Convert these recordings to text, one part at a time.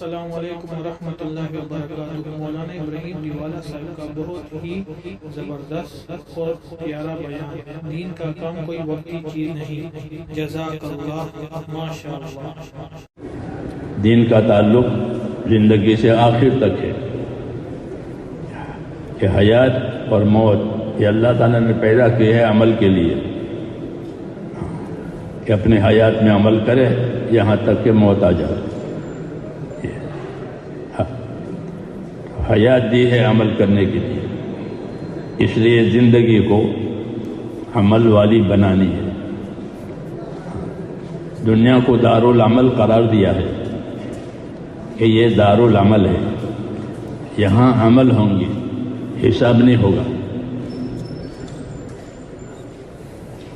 السلام علیکم ورحمۃ اللہ وبرکاتہ۔ مولانا ابراہیم دیوالا صاحب کا بہت ہی زبردست اور پیارا بیان۔ دین کا کام کوئی وقتی چیز نہیں۔ جزاک اللہ ماشاء اللہ دین کا تعلق زندگی سے آخر تک ہے۔ کہ حیات اور موت یہ اللہ تعالیٰ نے پیدا کی ہے عمل کے لیے۔ کہ اپنے حیات میں عمل کرے، یہاں تک کہ موت آ جائے۔ حیات دی ہے عمل کرنے کے لیے۔ اس لیے زندگی کو عمل والی بنانی ہے۔ دنیا کو دار العمل قرار دیا ہے کہ یہ دار العمل ہے۔ یہاں عمل ہوں گے، حساب نہیں ہوگا۔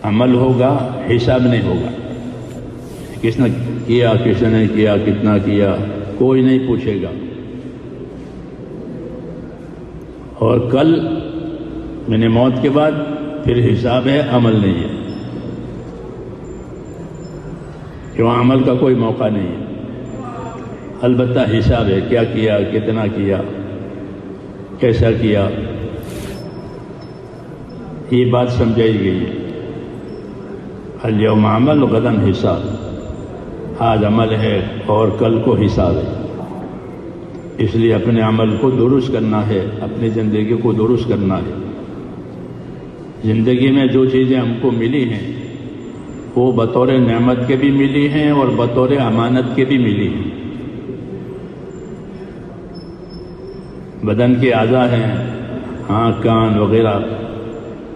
عمل ہوگا، حساب نہیں ہوگا۔ کس نے کیا، کس نے کیا، کتنا کیا، کوئی نہیں پوچھے گا۔ اور کل میں نے موت کے بعد پھر حساب ہے عمل نہیں ہے۔ کہ وہاں عمل کا کوئی موقع نہیں ہے؟ البتہ حساب ہے کیا کیا، کتنا کیا، کیسا کیا۔ یہ بات سمجھائی گئی۔ ہے اليوم عمل غدن حساب۔ آج عمل ہے اور کل کو حساب ہے۔ اس لیے اپنے عمل کو درست کرنا ہے، اپنی زندگی کو درست کرنا ہے۔ زندگی میں جو چیزیں ہم کو ملی ہیں، وہ بطور نعمت کے بھی ملی ہیں اور بطور امانت کے بھی ملی ہیں۔ بدن کے اعضاء ہیں، آنکھ، کان وغیرہ،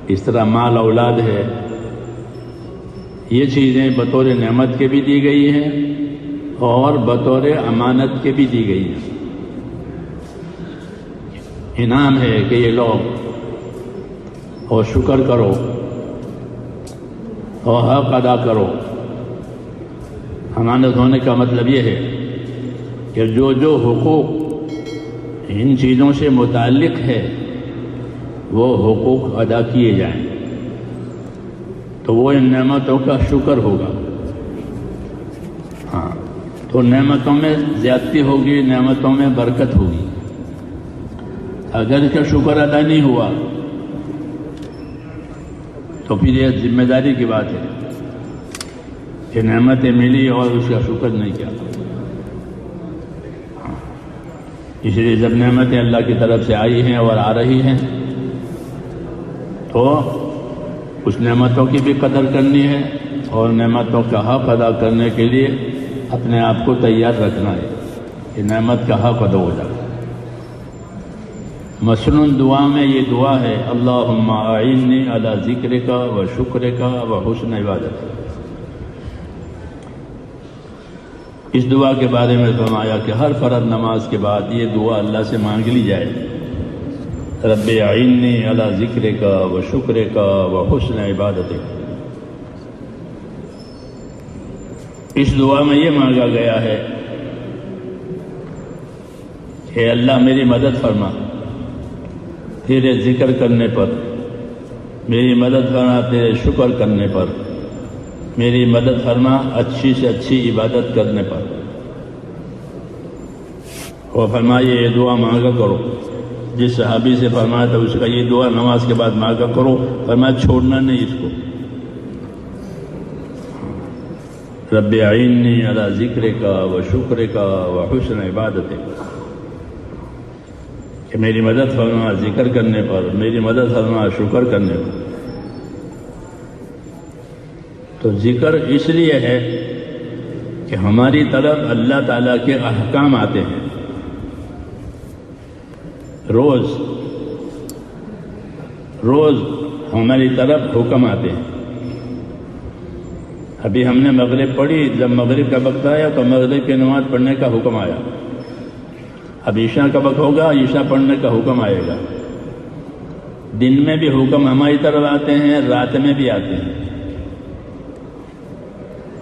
اس طرح مال، اولاد ہے۔ یہ چیزیں بطور نعمت کے بھی دی گئی ہیں اور بطور امانت کے بھی دی گئی ہیں۔ انعام ہے کہ یہ لوگ اور شکر کرو اور حق ادا کرو۔ امانت ہونے کا مطلب یہ ہے کہ جو جو حقوق ان چیزوں سے متعلق ہے، وہ حقوق ادا کیے جائیں۔ تو وہ ان نعمتوں کا شکر ہوگا۔ ہاں تو نعمتوں میں زیادتی ہوگی، نعمتوں میں برکت ہوگی۔ اگر اس کا شکر ادا نہیں ہوا، تو پھر یہ ذمہ داری کی بات ہے کہ نعمتیں ملی اور اس کا شکر نہیں کیا۔ اس لیے جب نعمتیں اللہ کی طرف سے آئی ہیں اور آ رہی ہیں، تو اس نعمتوں کی بھی قدر کرنی ہے اور نعمتوں کا حق ادا کرنے کے لیے اپنے آپ کو تیار رکھنا ہے کہ نعمت کا حق ادا ہو جائے۔ مصنون دعا میں یہ دعا ہے اللہ آئینی اللہ ذکر کا و شکر کا و حسن عبادت اس دعا کے بارے میں فرمایا کہ ہر فرد نماز کے بعد یہ دعا اللہ سے مانگ لی جائے۔ رب آئینی اللہ ذکر کا و شکر کا و حسن عبادت اس دعا میں یہ مانگا گیا ہے کہ اللہ میری مدد فرما۔ تیرے ذکر کرنے پر، میری مدد فرما تیرے شکر کرنے پر، میری مدد فرما اچھی سے اچھی عبادت کرنے پر۔ وہ فرمائیے، یہ دعا مانگا کرو۔ جس صحابی سے فرمایا تھا، اس کا یہ دعا نماز کے بعد مانگا کرو۔ فرمایا، چھوڑنا نہیں اس کو۔ رب عینی اللہ ذکر کا و شکر کا و حسن عبادت کا کہ میری مدد فرما، ذکر کرنے پر، میری مدد فرما، شکر کرنے پر۔ تو ذکر اس لیے ہے کہ ہماری طرف اللہ تعالیٰ کے احکام آتے ہیں۔ روز روز ہماری طرف حکم آتے ہیں۔ ابھی ہم نے مغرب پڑھی، جب مغرب کا وقت آیا تو مغرب کی نماز پڑھنے کا حکم آیا۔ اب عشاء کا وقت ہوگا، عشاء پڑھنے کا حکم آئے گا۔ دن میں بھی حکم ہماری طرف آتے ہیں، رات میں بھی آتے ہیں۔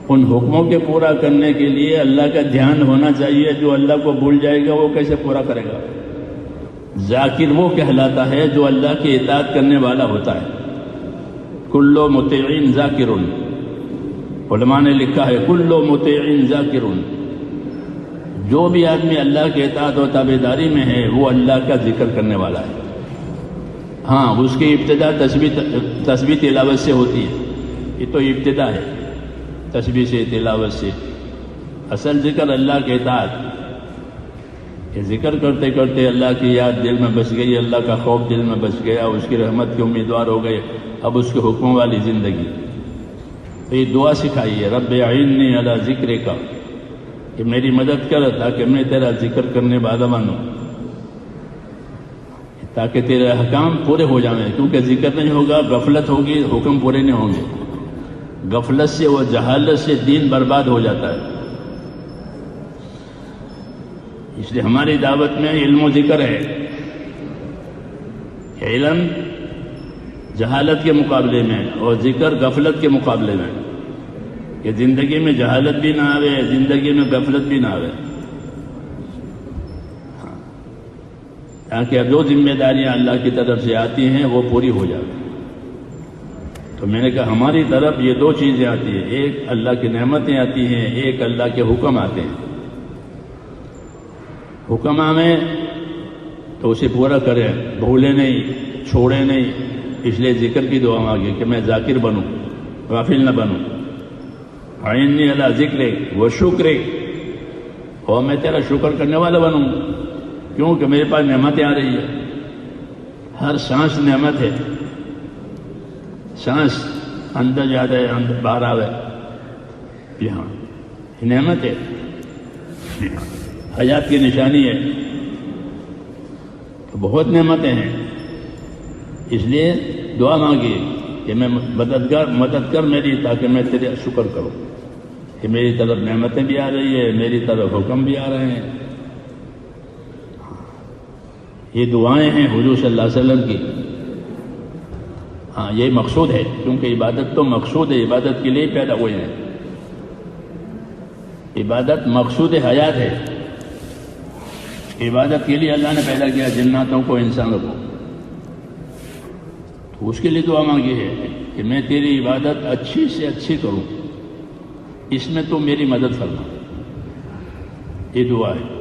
ان حکموں کے پورا کرنے کے لیے اللہ کا دھیان ہونا چاہیے، جو اللہ کو بھول جائے گا، وہ کیسے پورا کرے گا؟ ذاکر وہ کہلاتا ہے جو اللہ کی اطاعت کرنے والا ہوتا ہے۔ کلو متعین ذاکر علماء نے لکھا ہے کلو متعین ذاکر جو بھی آدمی اللہ کے اطاعت و تابے داری میں ہے، وہ اللہ کا ذکر کرنے والا ہے۔ ہاں اس کی ابتدا تصویر تصویر تلاوت سے ہوتی ہے۔ یہ تو ابتدا ہے تصویر سے، تلاوت سے۔ اصل ذکر اللہ کے اطاعت۔ کہ ذکر کرتے کرتے اللہ کی یاد دل میں بس گئی، اللہ کا خوف دل میں بس گیا، اس کی رحمت کے امیدوار ہو گئے۔ اب اس کے حکم والی زندگی۔ تو یہ دعا سکھائی ہے، رب عینی اللہ ذکر کا کہ میری مدد کر تاکہ میں تیرا ذکر کرنے والا بنوں تاکہ تیرے حکام پورے ہو جائیں، کیونکہ ذکر نہیں ہوگا، غفلت ہوگی، حکم پورے نہیں ہوں گے۔ غفلت سے و جہالت سے دین برباد ہو جاتا ہے۔ اس لیے ہماری دعوت میں علم و ذکر ہے۔ علم جہالت کے مقابلے میں اور ذکر غفلت کے مقابلے میں۔ کہ زندگی میں جہالت بھی نہ آوے، زندگی میں غفلت بھی نہ آوے۔ ہاں۔ تاکہ اب جو ذمہ داریاں اللہ کی طرف سے آتی ہیں، وہ پوری ہو جائے۔ تو میں نے کہا، ہماری طرف یہ دو چیزیں آتی ہیں۔ ایک اللہ کی نعمتیں آتی ہیں، ایک اللہ کے حکم آتے ہیں۔ حکم آئے تو اسے پورا کرے بھولے نہیں چھوڑے نہیں۔ اس لیے ذکر کی دعا مانگی کہ میں ذاکر بنوں، غافل نہ بنوں۔ آئینی اللہ ذکر وہ شکر اور میں تیرا شکر کرنے والا بنوں کیوں کہ میرے پاس نعمتیں آ رہی ہے۔ ہر سانس نعمت ہے۔ سانس اندر جاتا ہے، اندر باہر آوے۔ یہاں نعمت ہے۔ حیات کی نشانی ہے۔ تو بہت نعمتیں ہیں۔ اس لیے دعا مانگی کہ میں مددگار، مدد کر میری، تاکہ میں تیرے شکر کروں۔ کہ میری طرف نعمتیں بھی آ رہی ہے میری طرف حکم بھی آ رہے ہیں۔ یہ دعائیں ہیں حضور صلی اللہ علیہ وسلم کی۔ ہاں یہ مقصود ہے، کیونکہ عبادت تو مقصود ہے، عبادت کے لیے پیدا ہوئے ہیں۔ عبادت مقصود حیات ہے۔ عبادت کے لیے اللہ نے پیدا کیا جناتوں کو، انسانوں کو۔ تو اس کے لیے دعا مانگی ہے کہ میں تیری عبادت اچھی سے اچھی کروں۔ اس میں تو میری مدد کرنا یہ دعا ہے۔